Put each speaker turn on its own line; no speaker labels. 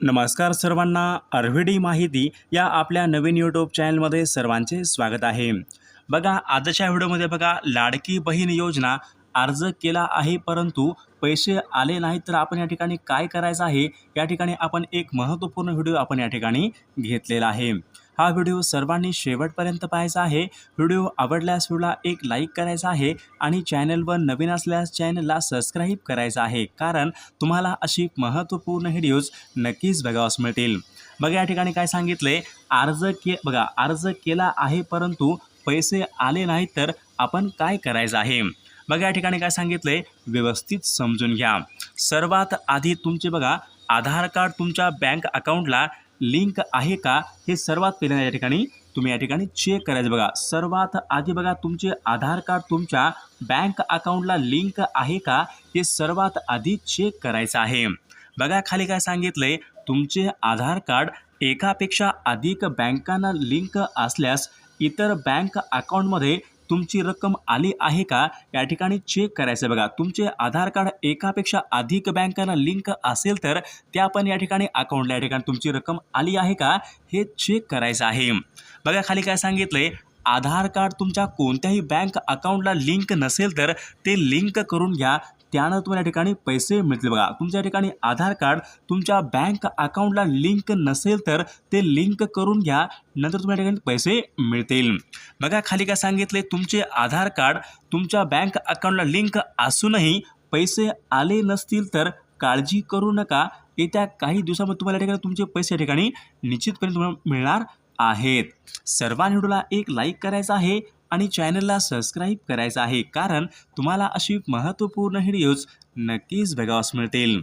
नमस्कार सर्वांना आर्व्हिडी माहिती या आपल्या नवीन यूट्यूब चॅनलमध्ये सर्वांचे स्वागत आहे. बघा आजच्या व्हिडिओमध्ये बघा लाडकी बहीण योजना अर्ज केला आहे परंतु पैसे आले नाहीत तर आपण या ठिकाणी काय करायचं आहे? या ठिकाणी आपण एक महत्त्वपूर्ण व्हिडिओ आपण या ठिकाणी घेतलेला आहे. हा व्हिडिओ सर्वांनी शेवटपर्यंत पाहायचा आहे. व्हिडिओ आवडल्यास व्हिडिओला एक लाईक करायचा आहे आणि चॅनलवर नवीन असल्यास चॅनलला सबस्क्राईब करायचा आहे. कारण तुम्हाला अशी महत्त्वपूर्ण व्हिडिओज नक्कीच बघावास मिळतील. बघा या ठिकाणी काय सांगितले अर्ज के बघा अर्ज केला आहे परंतु पैसे आले नाहीत तर आपण काय करायचं आहे? बघा या ठिकाणी काय सांगितले व्यवस्थित समजून घ्या. सर्वात आधी तुमचे बघा आधार कार्ड तुमच्या बँक अकाउंटला लिंक आहे का? हे सर्वात पहिल्यांदा या ठिकाणी तुम्ही या ठिकाणी चेक करायचं बघा. सर्वात आधी बघा तुमचे आधार कार्ड तुमच्या बँक अकाउंटला लिंक आहे का? हे सर्वात आधी चेक करायचं आहे. बघा खाली काय सांगितलंय. तुमचे आधार कार्ड एकापेक्षा अधिक बँकांना लिंक असल्यास इतर बँक अकाउंटमध्ये तुमची रक्कम आली आहे का? या ठिकाणी चेक करायचं बघा. तुमचे आधार कार्ड एकापेक्षा अधिक बँकांना लिंक असेल तर त्या पण या ठिकाणी अकाउंटला या ठिकाणी तुमची रक्कम आली आहे का? हे चेक करायचं आहे. बघा खाली काय सांगितलंय? आधार कार्ड तुमच्या कोणत्याही बँक अकाउंटला लिंक नसेल तर ते लिंक करून घ्या. त्यानं तुम्हाला या ठिकाणी पैसे मिळतील. बघा तुमच्या ठिकाणी आधार कार्ड तुमच्या बँक अकाउंटला लिंक नसेल तर ते लिंक करून घ्या नंतर तुम्हाला ठिकाणी पैसे मिळतील. बघा खाली काय सांगितले तुमचे आधार कार्ड तुमच्या बँक अकाउंटला लिंक असूनही पैसे आले नसतील तर काळजी करू नका. येत्या काही दिवसामध्ये तुम्हाला या ठिकाणी तुमचे पैसे या ठिकाणी निश्चितपणे तुम्हाला मिळणार आहेत. सर्वांनी व्हिडिओला एक लाईक करायचा आहे. आणि चॅनलला सबस्क्राईब करायचं आहे. कारण तुम्हाला अशी महत्त्वपूर्ण व्हिडिओज नक्कीच बघावास मिळतील.